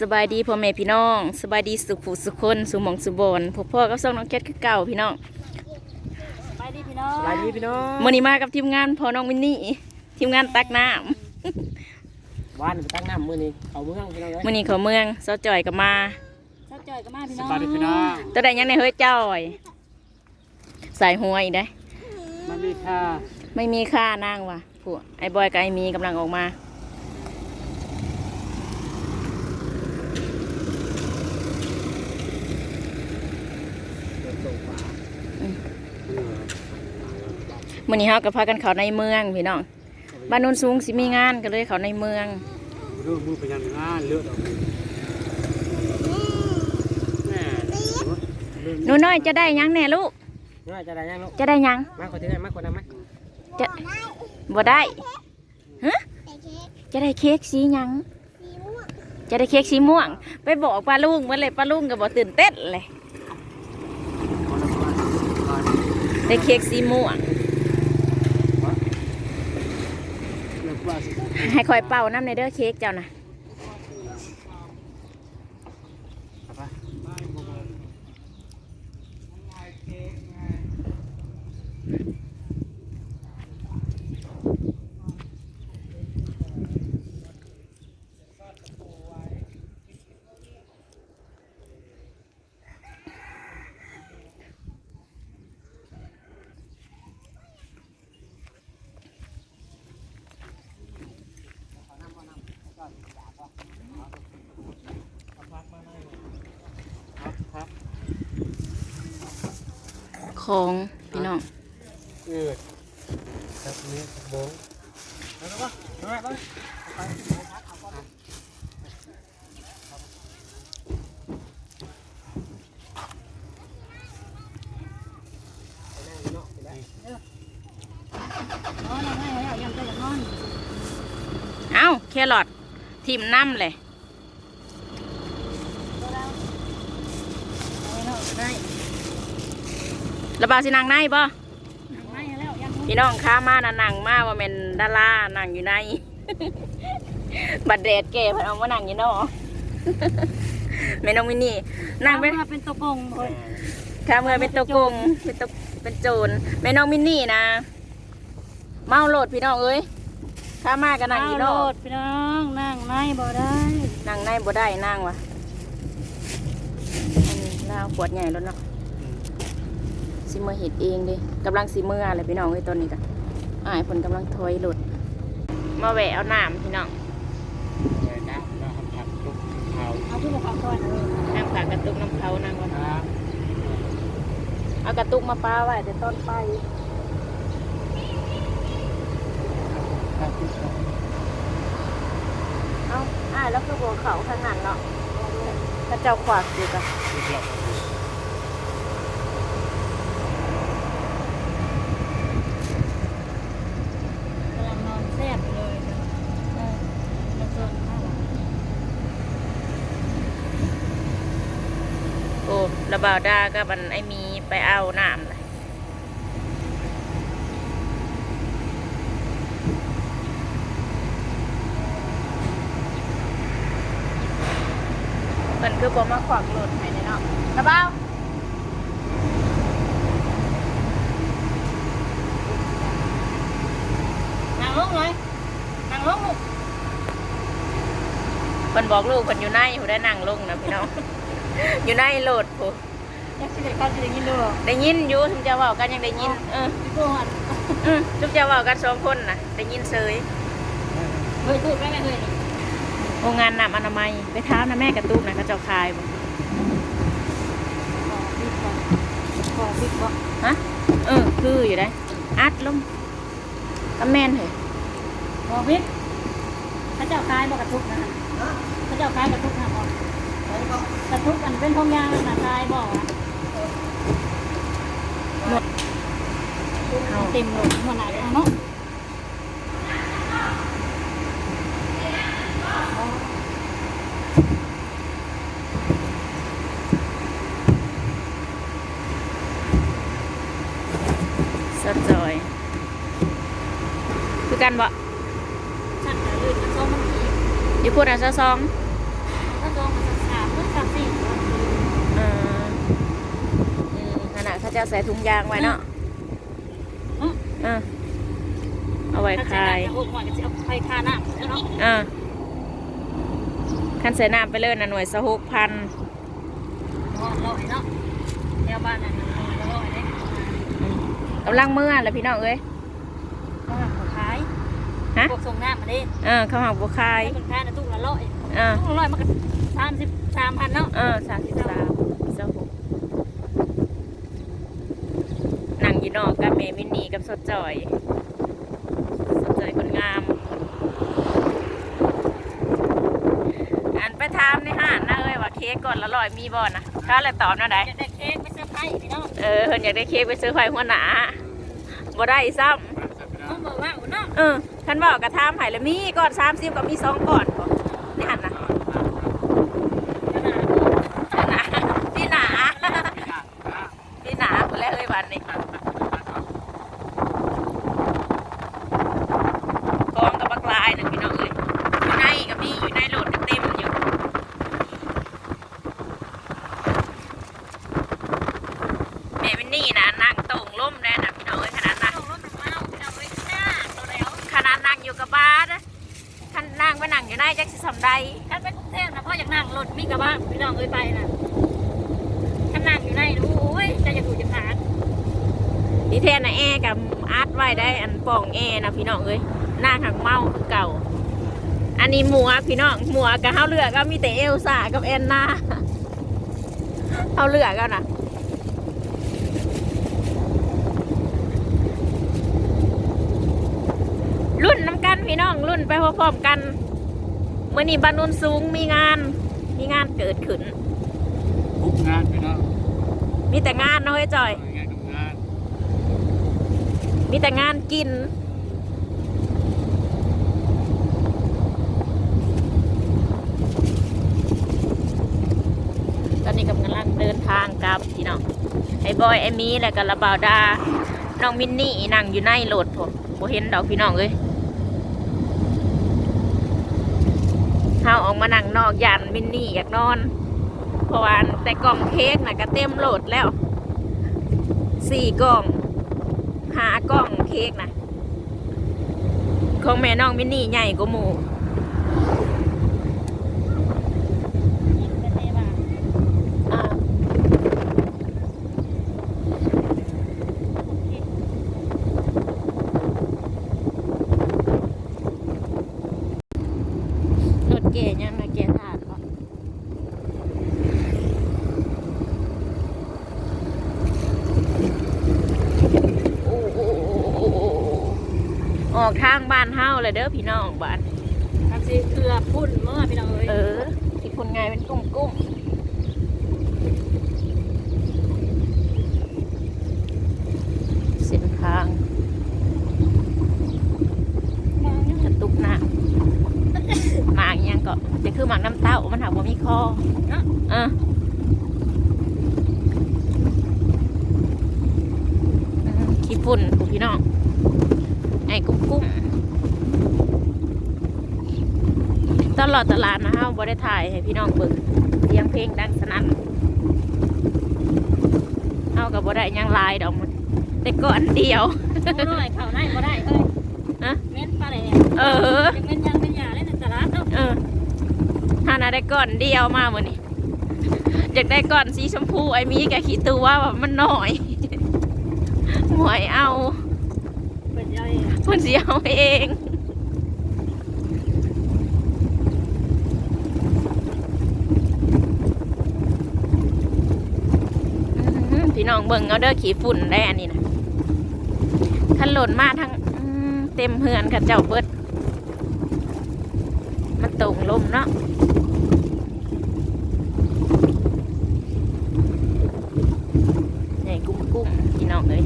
สบายดีพ่อแม่พี่น้อง สบายดีสุขผู้สุขคนสุหมองสุบอนพบพ่อกับส่องน้องแคทคือเก่าพี่น้องไปดีพี่น้องสบายดีพี่น้องมื่อนี้มากับทีมงานพ่อน้องมินนี่ทีมงานตักน้บ้านไปตั้งน้ำมือนี้เขาเมืองพี่น้องำเอ้ยมื่อนี้เขาเมืองเสาจ่อยกับมาเจ้าจ่อยก็มาพี่น้องสบายดีพี่น้องตัวใดยังในเฮ้ยจ่อยใส่หวยได้มันมีค่าไม่มีค่านั่งว่ะผู้ไอ้บอยกับไอ้มีกำลังออกมา ส่งฝา มื่อนี้เฮากับพากันเขาในเมืองพี่น้องบ้านโนนสูงสิมีงานก็เลยเขาในเมืองเรื่องมือพยันงานเลือดออกแม่หนูน้อยจะได้หยังแน่ลูกน่าจะได้ยังลูกจะได้หยังมาคนที่ไหนมาคนนั้นไหมจะบ่ได้ฮะจะได้เค้กสีหยังจะได้เค้กสีม่วง ไปบอกป้าลุงเมื่อเลยป้าลุงก็บอกตื่นเต้นเลยได้เค้กสีม่วง ให้คอยเป่าน้ำในเด้อเค้กเจ้านะ ของพี่น้องเออครับนี่โบงแล้วก็มาไปนอนเอาให้เอายังจะอยากนอนเอาแครอททิมน้ำเลย เอาไว้เนาะได้ ระบาดสินางในบ่ไม่แล้วยังพี่น้องค้ามานะนั่งมาว่าเป็นดารานั่งอยู่ในบัดแดดแก่เพิ่นเอามานั่งอยู่นอกแม่น้องมินนี่นั่งเป็นมาเป็นตัวกงเลยข้าเมื่อเป็นตัวโกงเป็นตัวเป็นโจรแม่น้องมินนี่นะ เมาโหลดพี่น้องเอ้ยข้ามาก็นั่งอยู่นโลอกดพี่น้องนั่งในบ่ได้นั่งในบ่ได้นั่งวะอันนี้ลาวปวดใหญ่แล้วเนาะ สิมือเห็ดเองเดิกำลังสิมืออะไรพี่น้องเอ้ยตอนนี้กันอ้ายผลกำลังถอยหลุดมาแหวะเอาน้ำพี่น้องน้ำเราทำผักทุกเผาเอาที่บอกเอาก่อนเออน้ำขากระตุกน้ำเขานั่งก่อนครับเอากระตุกมาป้าไว้เดี๋ยวต้นไปครับทุกคนเอาอ้ายแล้วคือบัวเขาขนาดเนาะกระเจ้าขวากอยู่กัน ทุกหลอก กำลังนอนแซ่บอยู่เลยเออแล้วส่วนข้าวหลัง โอ้ ระบาวดากับอันไอมีไปเอาน้ำเลยเพิ่นคือบ่มาขวางรถให้แน่เนาะระบาวนั่งลงเลยนั่งลงลูกเพิ่นบอกลูกเพิ่นอยู่ในผู้ได้นั่งลงนะพี่น้อง อยู่ในโหลดผู้ยังสิได้กันสิได้ยินด้วยได้ยินอยู่ทุกเจ้าเว่ากันยังได้ยินเออพี่โก้หันอืมทุกเจ้าเว่ากันสองคนน่ะได้ยินเสยเฮ้ยพูดไปไหมเฮ้ยโรงงานนำอนามัยไปเท้ามนะแม่กระตุ้มนะเขาเจ้าคายบ่ขอบิ๊กก่อนขอบิ๊กก่อนฮะเออคืออยู่ได้อัดลงก็แม่นเหรอขอบิ๊กพระเจ้าคล้ายบอกกระทุกนะพระเจ้าคล้ายกระทุกนะบอก กระทุกอันเป็นทองยางนะคล้ายบอกอะเอาเต็มหลงหัวไหนเอาเนาะสดจอย คือกันบ่ชักแต่ลื่นกระโจมมันอีกอยู่พูดอะซะซอง กระโจ จะใส่ถุงยางไว้เนาะอืมเออเอาไว้ถ้าใส่คายน้ำจะหกหน่อยก็จะเอาไปคาน้ำแล้วเนาะอ่าคันใส่น้ำไปเลยนะหน่วยสะหกพันหอมลอยเนาะแถวบ้านนั่นน่ะหน่อยละร้อยเด้กำลังเมื่อแล้วพี่น้องเอ้ยเขาหักขายฮะพวกส่งน้ำมาดิเออเขาหักบัวคายให้คนขายนะตู้ละร้อยเออตู้ละร้อยมันก็สามสิบสามพันเนาะเออสามสิบสามสะหกนั่งอยู่นอกกับเมมินีกับสดจอยสดจอยคนงาม อันไปถามในห้างนะเอ้ยว่าเค้กก่อนละร้อยมีบ่นะถ้าเลยตอบนะได้อยากได้เค้กไม่เซอร์ไพรส์พี่น้องเออเพิ่นอยากได้เค้กไปซื้อไฟหัวหนาบ่ได้ซ้ต้องบอกว่าอุ่นเนาะำเออท่านบอกกระทามไผ่ละมีก่อนสามสิบกับมีสองก่อนบ่นี่หันนะหนาพี่หนาพี่หนาคนแรกเลยวันนี้กองกับบักลายหนึ่งพี่น้องเอ้ยอยู่ในกับมีอยู่ในโหลดก็เต็มอยู่ แม่เป็ นนี่นะนั่งตรงล่มได้นะพี่น้องเอ้ยขนาดนั่งต้องรถมันเมาพี่น้องเอ้ยหน้าตัวแล้วขนาดนั่งอยู่กับบ้านนะขันนั่งไปนั่งอยู่ในจักสิสำใดท่านไปกรุงเทพนะพ่ออยากนั่งรถมีกระบะพี่น้องเอ้ยไปนะท่านนั่งอยู่ในนู้โอ้ยจะอยากดูจะขาดนี่แทนนะแอร์กับอาร์ตไว้ได้อันป่องแอร์นะพี่น้องเอ้ยหน้าหักเมาคือเก่า อันนี้หมัวกพี่น้องหมัวกกับเฮาเลือกก็มีแต่เอลซ่ากับแอนนาเฮาเลือกกันนะรุ่นน้ำกันพี่น้องรุ่น ไปพร้อมๆกันเมื่อนี้บานนุนสูงมีงาน มีงานเกิดขึ้นทุกงานพี่น้องมีแต่งานเนาะเฮ้ยจอย งานทุกงานมีแต่งานกิน ตอนนี้กำลังเดินทางกลับพี่น้องไอ้บอยไอ้มีและกับระบาวดา น้องมินนี่นั่งอยู่ในรถผมบ่เห็นดอกพี่น้องเอ้ย เฮาออกมานั่งนอกยานมินนี่อยากนอน เพราะว่าแต่กล่องเค้กน่ะก็เต็มโหลดแล้วสี่กล่องหากล่องเค้กนะของแม่น้องมินนี่ใหญ่กว่าหมู เป็นเทว่า อ่าหนดเกยังนะเกถาดก่อนโอ้โอ้โอ้โอ้โอ้ออกทางบ้านเฮาเลยเด้อพี่น้องบ้านทำซีเกลือพุ่นเมื่อพี่น้องเอ้ยเออที่คนไงเป็นกุ้งกุ้งเส้นทางกระตุกหน้าหมากอิหยังก็จะคือหมากน้ำเต้ามันหาว่ามีคอเนาะ เอออืมขี้ ฝุ่นผู้พี่น้องไอ้กุ้งกุ้งตลอดตลาดนะฮะบ่ได้ถ่ายให้พี่น้องเบิ่งเสียงเพลงดังสนั่นเอากับบ่ได้หยังหลายดอกมันแต่ก่อนเดียวโอ้น้อยเข่าในบ่ได้เอ้ยฮะเม้นปลาแหลเออยังเป็นยังเป็นยาเล่นในตลาดเนาะเออฮานาได้ก่อนเดียวมาเมื่อนี้อยากได้ก่อนสีชมพูไอ้มีแกคิดตัวว่าแบบมันน้อย หมวยเอาเป็นเพิ่นสิเอาเองพี่น้องเบิ่งเอาเด้อขี่ฝุ่นได้อันนี้นะขันหล่นมาทั้งเต็มเฮือนกับเจ้าเบิด มันตรงลมเนาะใหญ่กุ้งกุ้งพี่น้องเอ้ย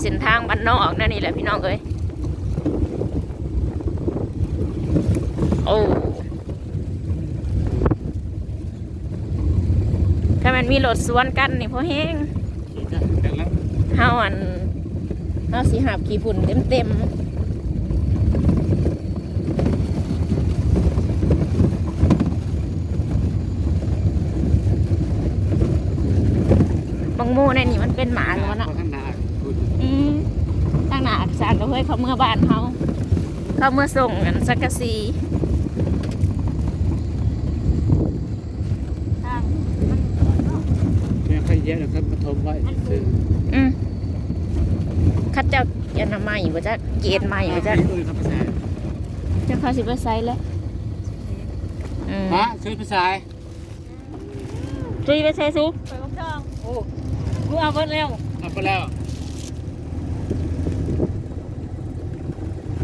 เส้ นทางบ้านนอกนั่นนี่แหละพี่น้องเอ้ยโอ้ถ้ามันมีรถสวนกันนี่พอแห้งขี่กันเสร็จแล้วเฮาอันเฮาสิหาบขี่ฝุ่นเต็มเต็มหมู่ในนี่มันเป็นหมาแล้วเนาะ ข้างหน้าคุณ อืม ตั้งหน้าอักษรก็เฮ้ยเขาเมื่อบ้านเขาเขาเมื่อส่งกันสักกะสีทางไม่ค่อยเยอะหรอกครับมาทมไว้ซื้ออืมคัดเจ้าเยันใหม่ว่าจะเกณฑ์ใหม่ว่าจะอื่นครับภาษาเจะเข้าสิบเปอร์ไซต์แล้วอืมฮะซื้อภาษาจุยไปใส่ซุไปกับช่องโอ้กูเอาเบิดแล้วเอาไปแล้ว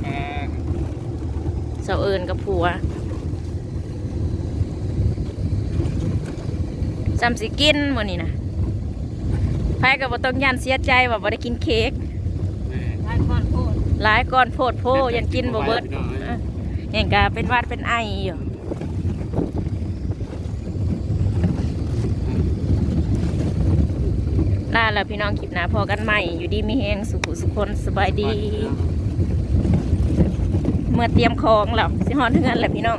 อ่า เสาเอิญกับผัวจำสิกินมื้อนี้นะไผก็บ่ต้องยันเสียใจว่าบ่ได้กินเค้กแม่ทานก่อนโพดหลายก้อนโพดโพยันกินบ่เบิดอะเห็นกาเป็นหวัดเป็นไออยู่ลาแล้วพี่น้องคลิปหน้าพอกันใหม่ อยู่ดีมีแหงสุขุสุคนสบายดี เมื่อเตรียมของแล้วสิฮอดเฮือนแหละพี่น้อง